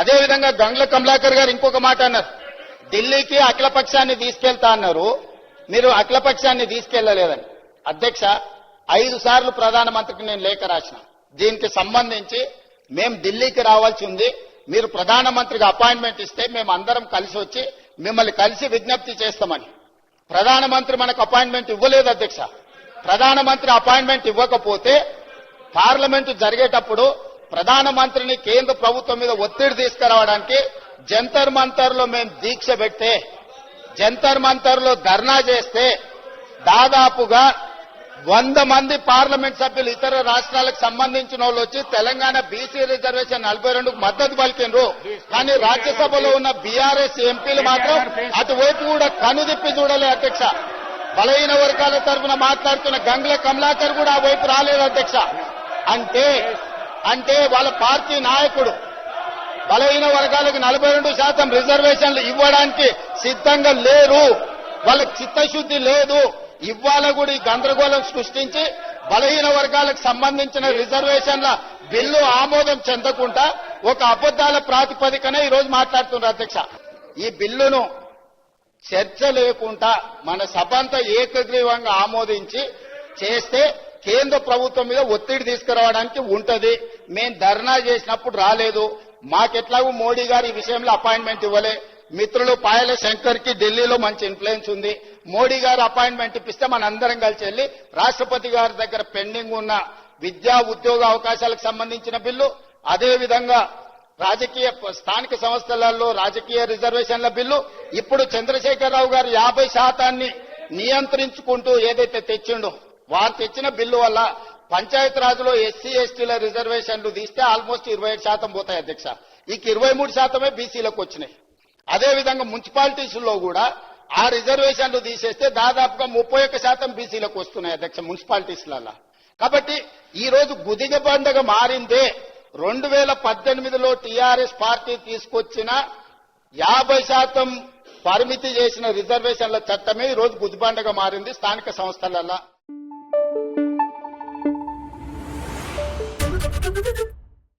అదేవిధంగా గంగ్ల కమలాకర్ గారు ఇంకొక మాట అన్నారు. ఢిల్లీకి అఖిలపక్షాన్ని తీసుకెళ్తా అన్నారు. మీరు అఖిలపక్షాన్ని తీసుకెళ్ళలేదని. అధ్యక్ష ఐదు సార్లు ప్రధానమంత్రికి నేను లేఖ రాసిన. దీనికి సంబంధించి మేము ఢిల్లీకి రావాల్సి ఉంది. మీరు ప్రధానమంత్రికి అపాయింట్మెంట్ ఇస్తే మేము అందరం కలిసి వచ్చి మిమ్మల్ని కలిసి విజ్ఞప్తి చేస్తామని. ప్రధానమంత్రి మనకు అపాయింట్మెంట్ ఇవ్వలేదు అధ్యక్ష. ప్రధానమంత్రి అపాయింట్మెంట్ ఇవ్వకపోతే పార్లమెంటు జరిగేటప్పుడు ప్రధానమంత్రిని కేంద్ర ప్రభుత్వం మీద ఒత్తిడి తీసుకురావడానికి జంతర్ మంతర్లో మేము దీక్ష పెడితే జంతర్ మంతర్లో ధర్నా చేస్తే దాదాపుగా వంద మంది పార్లమెంట్ సభ్యులు ఇతర రాష్ట్రాలకు సంబంధించిన వాళ్ళు వచ్చి తెలంగాణ బీసీ రిజర్వేషన్ నలభై రెండుకు మద్దతు పలికినరు కానీ రాజ్యసభలో ఉన్న బీఆర్ఎస్ ఎంపీలు మాత్రం అటువైపు కూడా కనుదిప్పి చూడలే అధ్యక్ష. బలహీన వర్గాల తరఫున మాట్లాడుతున్న గంగుల కమలాకర్ కూడా ఆ వైపు రాలేదు అధ్యక్ష. అంటే అంటే వాళ్ళ పార్టీ నాయకుడు. బలహీన వర్గాలకు నలభై రెండు శాతం రిజర్వేషన్లు ఇవ్వడానికి సిద్ధంగా లేరు. వాళ్ళకి చిత్తశుద్ధి లేదు. ఇవాళ కూడా ఈ గందరగోళం సృష్టించి బలహీన వర్గాలకు సంబంధించిన రిజర్వేషన్ల బిల్లు ఆమోదం చెందకుండా ఒక అబద్దాల ప్రాతిపదికన ఈ రోజు మాట్లాడుతున్నారు అధ్యక్ష. ఈ బిల్లును చర్చ లేకుండా మన సభ అంతా ఏకగ్రీవంగా ఆమోదించి చేస్తే కేంద్ర ప్రభుత్వం మీద ఒత్తిడి తీసుకురావడానికి ఉంటది. మేము ధర్నా చేసినప్పుడు రాలేదు. మాకెట్లాగూ మోడీ గారు ఈ విషయంలో అపాయింట్మెంట్ ఇవ్వలే. మిత్రులు పాయల శంకర్కి ఢిల్లీలో మంచి ఇన్ఫ్లుయెన్స్ ఉంది. మోడీ గారు అపాయింట్మెంట్ ఇప్పిస్తే మన అందరం కలిసి వెళ్ళి రాష్ట్రపతి గారి దగ్గర పెండింగ్ ఉన్న విద్యా ఉద్యోగ అవకాశాలకు సంబంధించిన బిల్లు అదే విధంగా రాజకీయ స్థానిక సంస్థలలో రాజకీయ రిజర్వేషన్ల బిల్లు ఇప్పుడు చంద్రశేఖరరావు గారు యాభై శాతాన్ని నియంత్రించుకుంటూ ఏదైతే తెచ్చిండో వారు తెచ్చిన బిల్లు వల్ల పంచాయత్ రాజులో ఎస్సీ ఎస్టీల రిజర్వేషన్లు తీస్తే ఆల్మోస్ట్ ఇరవై ఏడు శాతం పోతాయి అధ్యక్ష. ఇక ఇరవై మూడు శాతమే బీసీలకు వచ్చినాయి. అదేవిధంగా మున్సిపాలిటీస్లో కూడా ఆ రిజర్వేషన్లు తీసేస్తే దాదాపుగా ముప్పై ఒక్క శాతం బీసీలకు వస్తున్నాయి అధ్యక్ష మున్సిపాలిటీస్లలో కాబట్టి ఈ రోజు గుదిగ పండుగ మారిందే. రెండు వేల పద్దెనిమిదిలో టీఆర్ఎస్ పార్టీ తీసుకొచ్చిన యాభై శాతం పరిమితి చేసిన రిజర్వేషన్ల చట్టమే ఈ రోజు గుదిబండగా మారింది స్థానిక సంస్థలల్లో. Thank you.